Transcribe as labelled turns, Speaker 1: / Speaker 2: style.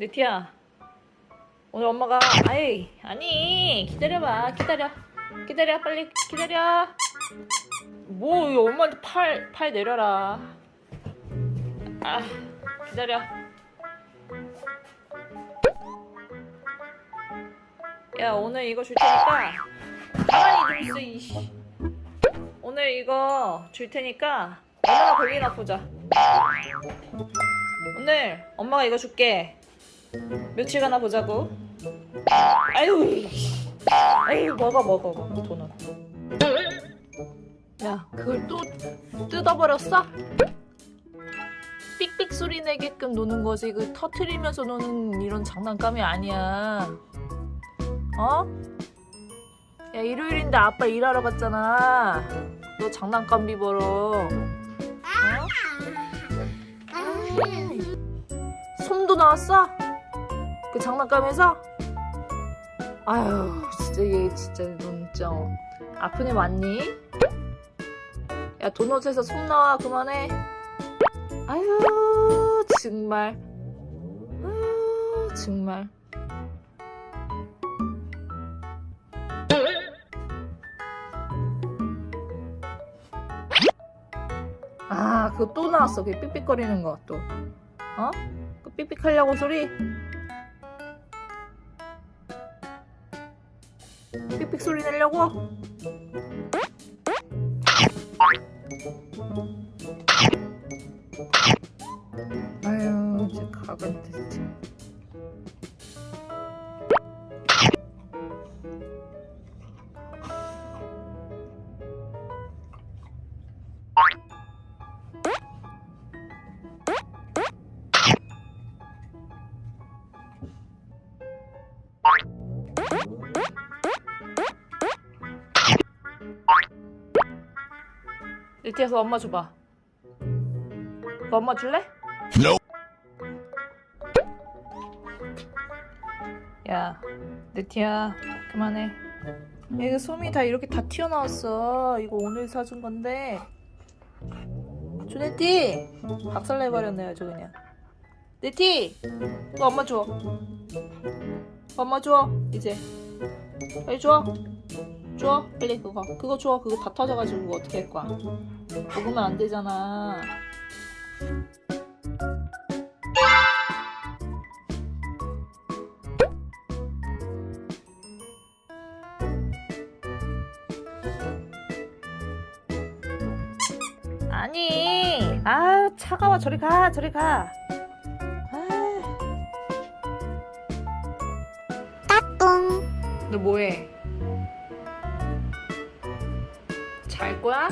Speaker 1: 네티야 오늘 엄마가 아이 아니 기다려봐 기다려 기다려 빨리 기다려. 뭐 엄마한테 팔, 팔 내려라. 아 기다려. 야 오늘 이거 줄 테니까 가만히 좀 있어 이씨. 오늘 이거 줄 테니까 얼마나 걸리나 보자. 오늘 엄마가 이거 줄게 며칠 가나 보자고 아유. 아유 먹어 먹어 먹어 돈은 야 그걸 또 뜯어버렸어? 삑삑 소리 내게끔 노는 거지 그 터트리면서 노는 이런 장난감이 아니야 어? 야 일요일인데 아빠 일하러 갔잖아 너 장난감 비버러 어? 솜도 나왔어? 그 장난감에서? 아유 진짜 얘 진짜 넌 진짜 아픈 애 맞니? 야 도넛에서 솜 나와 그만해 아유 정말 아유 정말 아 그거 또 나왔어 그 삑삑거리는 거또 어? 그 삑삑하려고 소리 삑삑 소리 내려고? 아유 이제 가겠다 진 리티에서 엄마 줘봐. 그거 엄마 줄래? 야 느티야. 그만해. 이거 솜이 다 이렇게 다 튀어나왔어. 이거 오늘 사준 건데. 주네티! 박살내버렸네 아주 그냥. 네티! 그거 엄마 줘. 엄마 줘 이제. 빨리 줘 줘 빨리 그거 그거 줘 그거 다 터져가지고 그거 어떻게 할 거야? 먹으면 안 되잖아. 아니 아 차가워. 저리 가 저리 가. 아. 너 뭐해? 잘 거야?